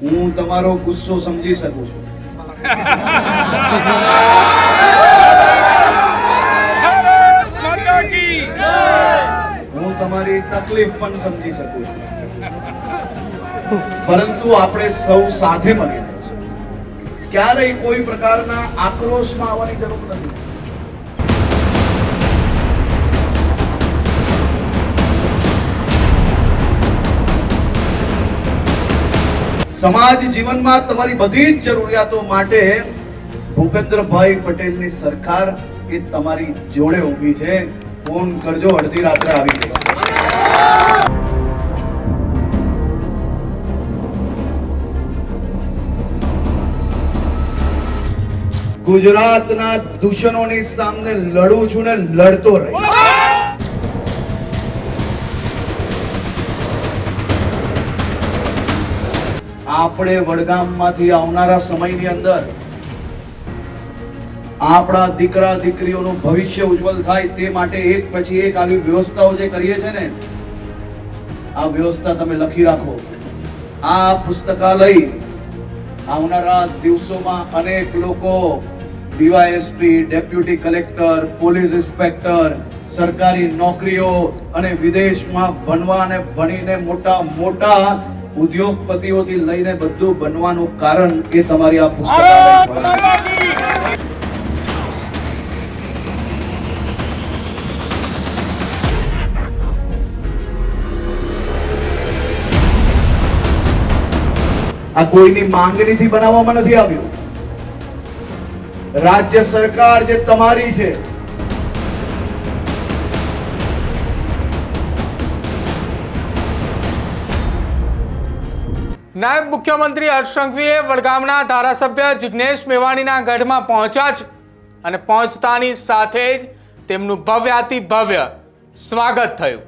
હું તમારો ગુસ્સો સમજી શકું છું. હું તમારી તકલીફ પણ સમજી શકું છું. પરંતુ આપણે સૌ સાથે મળીને. ક્યારેય કોઈ પ્રકારના આક્રોશમાં આવવાની જરૂર નથી. સમાજ જીવનમાં તમારી બધી જ જરૂરિયાતો માટે ભૂપેન્દ્રભાઈ પટેલની સરકાર એ તમારી જોડે ઊભી છે. ફોન કરજો, અડધી રાત્રે આવી જાય ગુજરાતના દૂષણોની સામે લડું છું ને લડતો રહીશ. આપણે વડગામમાંથી આવનારા સમયની અંદર આપણા દીકરા, દીકરીઓનું ભવિષ્ય ઉજ્જવલ થાય તે માટે એક પછી એક આવી વ્યવસ્થાઓ જે કરીએ છે ને, આ વ્યવસ્થા તમે લખી રાખો. આ પુસ્તકાલય આવનારા દિવસોમાં અનેક લોકો, DYSP, deputy collector, police inspector, સરકારી નોકરીઓ અને વિદેશમાં ભણવા અને ભણીને મોટા મોટા ઉદ્યોગપતિઓથી લઈને બધું બનવાનું કારણ એ તમારી આ પુસ્તકાલય આ કોઈની માંગણીથી બનાવવામાં નથી આવ્યું. રાજ્ય સરકાર જે તમારી છે નાયબ મુખ્યમંત્રી હર્ષ સંઘવીએ વડગામના ધારાસભ્ય જિજ્ઞેશ મેવાણીના ગઢમાં પહોંચ્યા જ અને પહોંચતાની સાથે જ તેમનું ભવ્યાતિ ભવ્ય સ્વાગત થયું.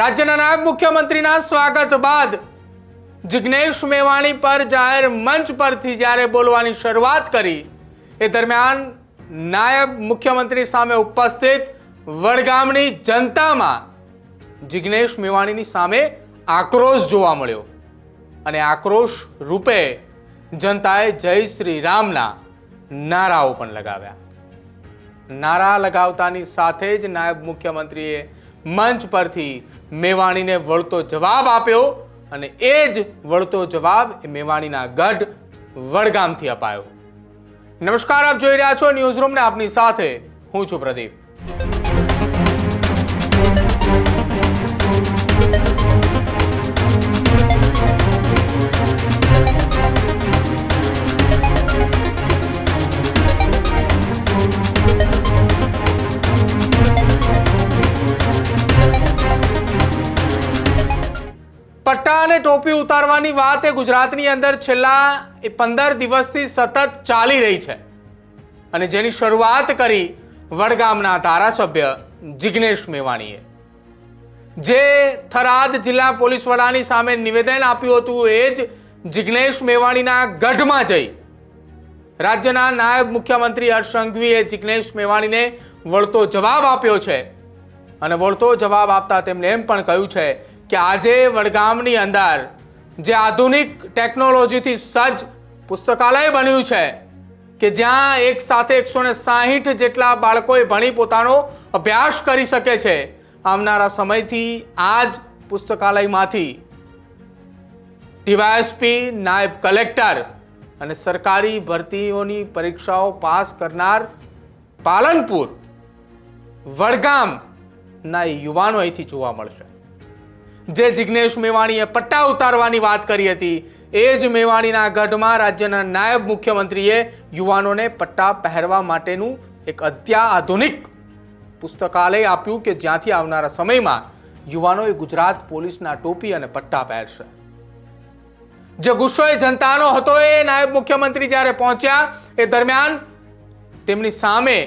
રાજ્યના નાયબ મુખ્યમંત્રીના સ્વાગત બાદ જિજ્ઞેશ મેવાણી પર જાહેર મંચ પરથી જ્યારે બોલવાની શરૂઆત કરી, એ દરમિયાન નાયબ મુખ્યમંત્રી સામે ઉપસ્થિત વડગામની જનતામાં જિજ્ઞેશ મેવાણીની સામે આક્રોશ જોવા મળ્યો. અને આક્રોશ રૂપે જનતાએ જય શ્રી રામના નારાઓ પણ લગાવ્યા. નારા લગાવતાની સાથે જ નાયબ મુખ્યમંત્રીએ મંચ પરથી મેવાણીને વળતો જવાબ આપ્યો અને એ જ વળતો જવાબ એ મેવાણીના ગઢ વડગામથી અપાયો. નમસ્કાર, આપ જોઈ રહ્યા છો ન્યૂઝ રૂમને, આપની સાથે હું છું પ્રદીપ. ટોપી ઉતારવાની વાત એ ગુજરાતની અંદર છેલ્લા પંદર દિવસથી સતત ચાલી રહી છે. અને જેની શરૂઆત કરી વડગામના ધારાસભ્ય જિગ્નેશ મેવાણીએ. જે થરાદ જિલ્લા પોલીસ વડાની સામે નિવેદન આપ્યું હતું એ જ જિગ્નેશ મેવાણીના ગઢમાં જઈ રાજ્યના નાયબ મુખ્યમંત્રી હર્ષ સંઘવીએ જિગ્નેશ મેવાણીને વળતો જવાબ આપ્યો છે. અને વળતો જવાબ આપતા તેમણે એમ પણ કહ્યું છે કે આજે વડગામની અંદર જે આધુનિક ટેકનોલોજીથી સજ્જ પુસ્તકાલય બન્યું છે, કે જ્યાં એક સાથે એકસો ને સાહીઠ જેટલા બાળકોએ ભણી પોતાનો અભ્યાસ કરી શકે છે, આવનારા સમયથી આ જ પુસ્તકાલયમાંથી ડીવાયએસપી નાયબ કલેક્ટર અને સરકારી ભરતીઓની પરીક્ષાઓ પાસ કરનાર પાલનપુર, વડગામના યુવાનો અહીંથી જોવા મળશે. જે જિજ્ઞેશ મેવાણીએ પટ્ટા ઉતારવાની વાત કરી હતી, એ જ મેવાણીના ગઢમાં રાજ્યના નાયબ મુખ્યમંત્રીએ યુવાનોને પટ્ટા પહેરવા માટેનું એક અત્યાધુનિક પુસ્તકાલય આપ્યું કે જ્યાંથી આવનારા સમયમાં યુવાનોએ ગુજરાત પોલીસના ટોપી અને પટ્ટા પહેરશે. જે ગુસ્સો એ જનતાનો હતો એ નાયબ મુખ્યમંત્રી જ્યારે પહોંચ્યા, એ દરમિયાન તેમની સામે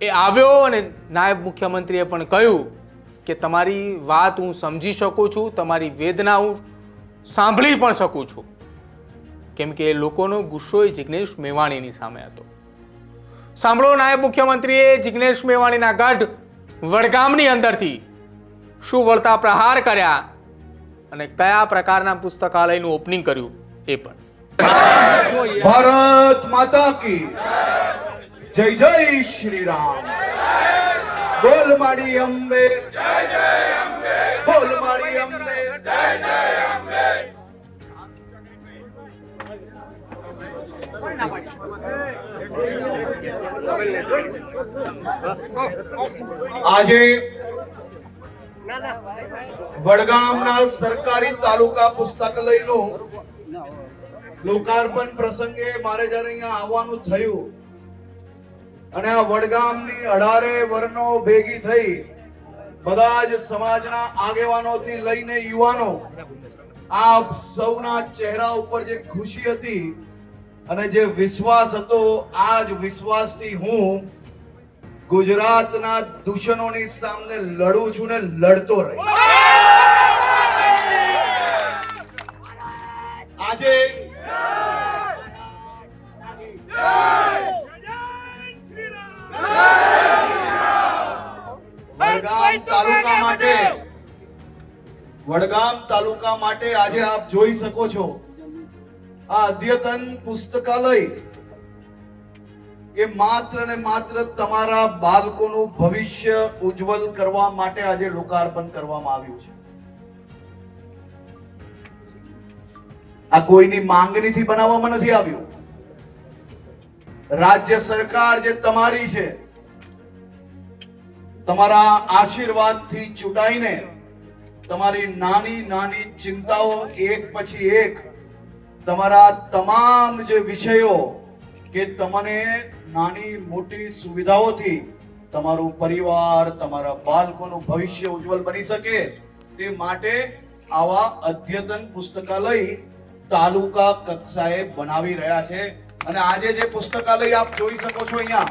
એ આવ્યો અને નાયબ મુખ્યમંત્રીએ પણ કહ્યું કે તમારી વાત હું સમજી શકું છું, તમારી વેદના હું સાંભળી પણ શકું છું. કેમ કે લોકોનો ગુસ્સો એ જિગ્નેશ મેવાણીની સામે હતો. સાંભળો નાયબ મુખ્યમંત્રીએ જિગ્નેશ મેવાણીના ગઢ વડગામની અંદરથી શું વળતા પ્રહાર કર્યા અને કયા પ્રકારના પુસ્તકાલયનું ઓપનિંગ કર્યું એ પણ. ભારત માતા કી જય જય શ્રી રામ. બોલ માડી અંબે. બોલ માડી અંબે. આજે વડગામના સરકારી તાલુકા પુસ્તકાલયનું લોકાર્પણ પ્રસંગે મારે જ્યારે અહીંયા આવવાનું થયું અને આ વડગામની અઢારે વર્ણો ભેગી થઈ બધા જ સમાજના આગેવાનોથી લઈને યુવાનો આપ સૌના ચહેરા ઉપર જે ખુશી હતી અને જે વિશ્વાસ હતો આ જ વિશ્વાસથી હું ગુજરાતના દૂષણોની સામે લડું છું ને લડતો રહી. વડગામ માટે આજે આપ જોઈ શકો છો. આ અદ્યતન પુસ્તકાલય એ માત્ર ને માત્ર તમારા બાળકોનું ભવિષ્ય ઉજ્જવલ કરવા માટે આજે લોકાર્પણ કરવામાં આવ્યું છે. આ કોઈની માંગણીથી બનાવવામાં નથી આવ્યું. રાજ્ય સરકાર જે તમારી છે, તમારા આશીર્વાદથી ચૂંટાઈને તમારી નાની નાની ચિંતાઓ એક પછી એક, તમારા તમામ જે વિષયો કે તમને નાની, મોટી સુવિધાઓથી તમારું પરિવાર, તમારા બાળકોનું ભવિષ્ય ઉજ્જવલ બની શકે તે માટે આવા અદ્યતન પુસ્તકાલય તાલુકા કક્ષાએ બનાવી રહ્યા છે. અને આજે જે પુસ્તકાલય આપ જોઈ શકો છો અહીંયા.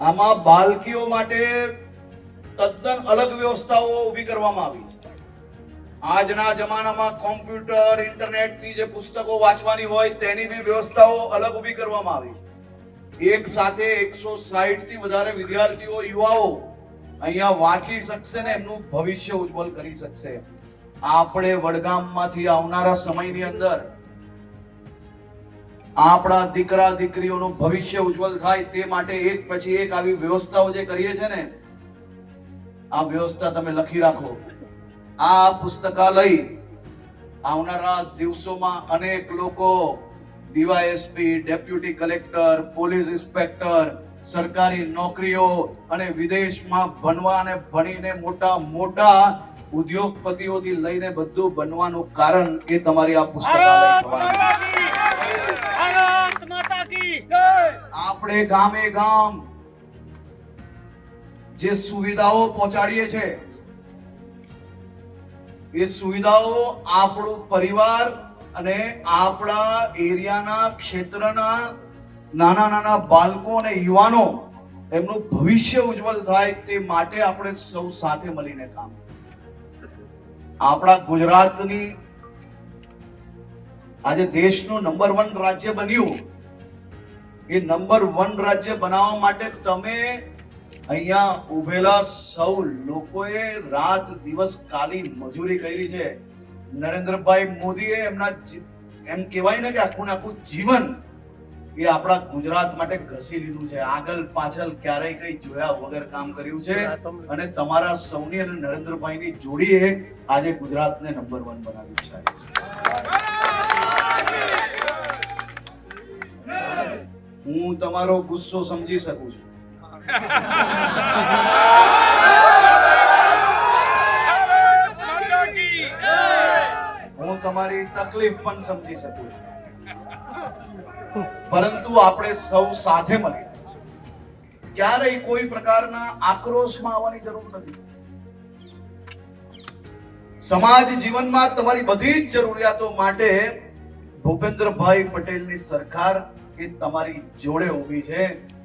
આમાં બાળકીઓ માટે તદ્દન અલગ વ્યવસ્થાઓ ઊભી કરવામાં આવી છે. આજના જમાનામાં કોમ્પ્યુટર, ઇન્ટરનેટથી જે પુસ્તકો વાંચવાની હોય તેની બી વ્યવસ્થાઓ અલગ ઊભી કરવામાં આવી છે. એક સાથે એકસો સાહીઠથી વધારે વિદ્યાર્થીઓ, યુવાઓ અહીંયા વાંચી શકશે ને એમનું ભવિષ્ય ઉજ્જવલ કરી શકશે. આપણે વડગામમાંથી આવનારા સમયની અંદર આપણા દીકરા દીકરીઓનું ભવિષ્ય ઉજ્જવલ થાય તે માટે એક પછી એક આવી વ્યવસ્થાઓ જે કરીએ છે ને આ વ્યવસ્થા તમે લખી રાખો. આ પુસ્તકાલય આવનારા દિવસોમાં અનેક લોકો DYSP deputy collector police inspector સરકારી નોકરીઓ અને વિદેશમાં ભણવા અને ભણીને મોટા મોટા ઉદ્યોગપતિઓથી લઈને બધું બનવાનું કારણ એ તમારી આ પુસ્તકાલય આપણે ગામે ગામ જે સુવિધાઓ પહોંચાડીએ છે, એ સુવિધાઓ આપણું પરિવાર અને આપણા એરિયાના ક્ષેત્રના નાના નાના બાળકો અને યુવાનો એમનું ભવિષ્ય ઉજ્જવલ થાય તે માટે આપણે સૌ સાથે મળીને કામ આપણા ગુજરાતની આજે દેશનું નંબર વન રાજ્ય બન્યું. એ નંબર વન રાજ્ય બનાવવા માટે તમે અહીંયા ઉભેલા સૌ લોકોએ રાત દિવસ કાલી મજૂરી કરી છે. નરેન્દ્રભાઈ મોદીએ એમના એમ કહેવાય ને કે આખું ને આખું જીવન એ આપણા ગુજરાત માટે ઘસી લીધું છે. આગળ પાછળ ક્યારેય કઈ જોયા વગર કામ કર્યું છે. અને તમારા સૌની અને નરેન્દ્રભાઈની જોડીએ આજે ગુજરાતને નંબર વન બનાવ્યું છે. હું તમારો ગુસ્સો સમજી શકું છું. હું તમારી તકલીફ પણ સમજી શકું છું. પરંતુ આપણે સૌ સાથે મળી ક્યારેય કોઈ પ્રકારના આક્રોશમાં આવવાની જરૂર નથી. સમાજ જીવનમાં તમારી બધી જ જરૂરિયાતો માટે ભૂપેન્દ્રભાઈ પટેલની સરકાર એ તમારી જોડે ઊભી છે.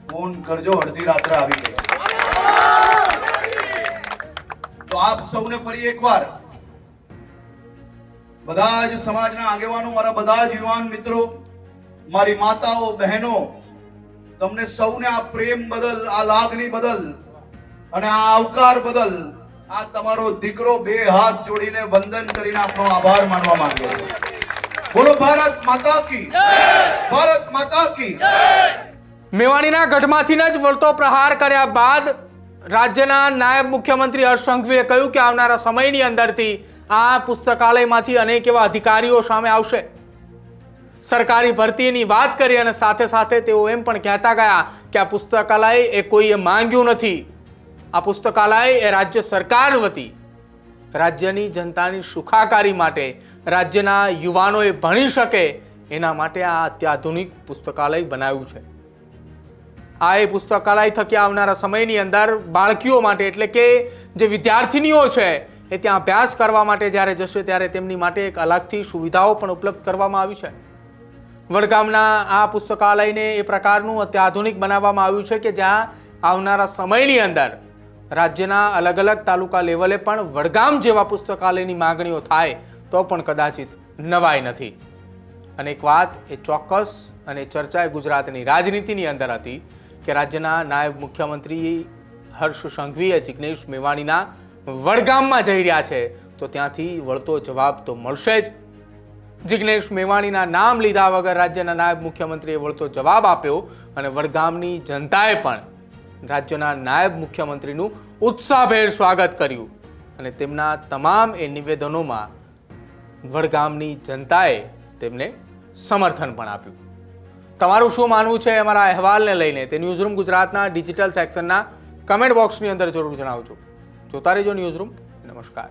ફોન કરજો અડધી રાત્રે આવી ગયો તો આપ સૌને ફરી એકવાર બધા જ સમાજના આગેવાનો મારા બધા જ યુવાન મિત્રો મારી માતાઓ બહેનો તમને સૌને આ પ્રેમ બદલ આ લાગણી બદલ અને આ આવકાર બદલ આ તમારો દીકરો બે હાથ જોડીને વંદન કરીને આપનો આભાર માનવા માંગ્યો છે બોલો ભારત માતા કી. ભારત માતા કી. મેવાણીના ગઢમાંથી જ વળતો પ્રહાર કર્યા બાદ રાજ્યના નાયબ મુખ્યમંત્રી હર્ષ સંઘવીએ કહ્યું કે આવનારા સમયની અંદરથી આ પુસ્તકાલયમાંથી અનેક એવા અધિકારીઓ સામે આવશે. સરકારી ભરતીની વાત કરી અને સાથે સાથે તેઓ એમ પણ કહેતા ગયા કે આ પુસ્તકાલય એ કોઈએ માંગ્યું નથી. આ પુસ્તકાલય એ રાજ્ય સરકાર વતી રાજ્યની જનતાની સુખાકારી માટે રાજ્યના યુવાનોએ ભણી શકે એના માટે આ અત્યાધુનિક પુસ્તકાલય બનાવ્યું છે. આ એ પુસ્તકાલય થકી આવનારા સમયની અંદર બાળકીઓ માટે એટલે કે જે વિદ્યાર્થીનીઓ છે, એ ત્યાં અભ્યાસ કરવા માટે જ્યારે જશે ત્યારે તેમની માટે એક અલગથી સુવિધાઓ પણ ઉપલબ્ધ કરવામાં આવી છે. વડગામના આ પુસ્તકાલયને એ પ્રકારનું અત્યાધુનિક બનાવવામાં આવ્યું છે કે જ્યાં આવનારા સમયની અંદર રાજ્યના અલગ અલગ તાલુકા લેવલે પણ વડગામ જેવા પુસ્તકાલયની માગણીઓ થાય તો પણ કદાચિત નવાઈ નથી. અને એક વાત, એ ચોક્કસ અને ચર્ચા એ ગુજરાતની રાજનીતિની અંદર હતી કે રાજ્યના નાયબ મુખ્યમંત્રી હર્ષ સંઘવીએ જિગ્નેશ મેવાણીના વડગામમાં જઈ રહ્યા છે. તો ત્યાંથી વળતો જવાબ તો મળશે જ. જિગ્નેશ મેવાણીના નામ લીધા વગર રાજ્યના નાયબ મુખ્યમંત્રીએ વળતો જવાબ આપ્યો અને વડગામની જનતાએ પણ રાજ્યના નાયબ મુખ્યમંત્રીનું ઉત્સાહભેર સ્વાગત કર્યું અને તેમના તમામ એ નિવેદનોમાં વડગામની જનતાએ તેમને સમર્થન પણ આપ્યું. તમારું શું માનવું છે અમારા અહેવાલને લઈને? તે ન્યૂઝરૂમ ગુજરાતના ડિજિટલ સેક્શનના કમેન્ટ બોક્સની અંદર જરૂર જણાવજો. જોતા રહેજો ન્યૂઝરૂમ નમસ્કાર.